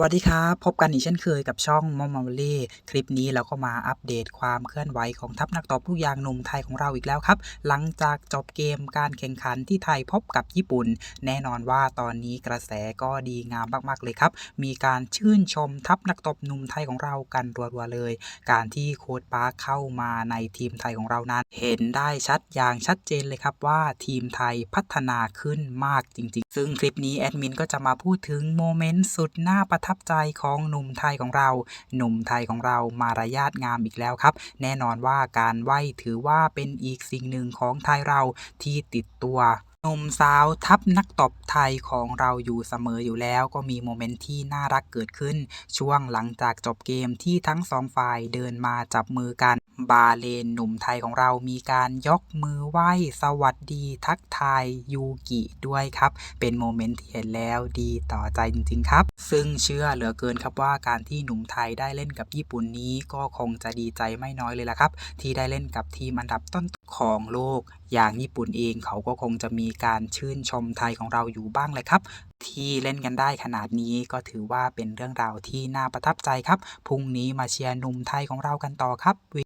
วัสดีครับ พบกันอีกเช่นเคยกับช่องมอมมาเล่คลิปนี้เราก็มาอัปเดตความเคลื่อนไหวของทัพนักตบลูกยางหนุ่มไทยของเราอีกแล้วครับ หลังจากจบเกมการแข่งขันที่ไทยพบกับญี่ปุ่น แน่นอนว่าตอนนี้กระแสก็ดีงามมากๆเลยครับ มีการชื่นชมทัพนักตบหนุ่มไทยของเรากันรัวๆเลย การที่โค้ดปาร์คเข้ามาในทีมไทยของเรานั้น เห็นได้ชัดอย่างชัดเจนเลยครับว่าทีมไทยพัฒนาขึ้นมากจริงๆ ซึ่งคลิปนี้แอดมินก็จะมาพูดถึงโมเมนต์สุดน่าประทับใจของหนุ่มไทยของเรา หนุ่มไทยของเรามารยาทงามอีกแล้วครับ แน่นอนว่าการไหว้ถือว่าเป็นอีกสิ่งหนึ่งของไทยเราที่ติดตัวหนุ่มสาวทัพนักตบไทยของเราอยู่เสมออยู่แล้ว ก็มีโมเมนต์ที่น่ารักเกิดขึ้น ช่วงหลังจากจบเกมที่ทั้งสองฝ่ายเดินมาจับมือกัน บาเลนหนุ่มไทยของเรามีการยกมือไหว้สวัสดีทักทายยูกิด้วยครับ เป็นโมเมนต์ที่เห็นแล้วดีต่อใจจริงๆครับ ซึ่งเชื่อเหลือเกินครับว่าการที่หนุ่มไทยได้เล่นกับญี่ปุ่นนี้ก็คงจะดีใจไม่น้อยเลยละครับ ที่ได้เล่นกับทีมอันดับต้นของโลก อย่างญี่ปุ่นเองเขาก็คงจะมีการชื่นชมไทยของเราอยู่บ้างเลยครับที่เล่นกันได้ขนาดนี้ก็ถือว่าเป็นเรื่องราวที่น่าประทับใจครับ พรุ่งนี้มาเชียร์หนุ่มไทยของเรากันต่อครับ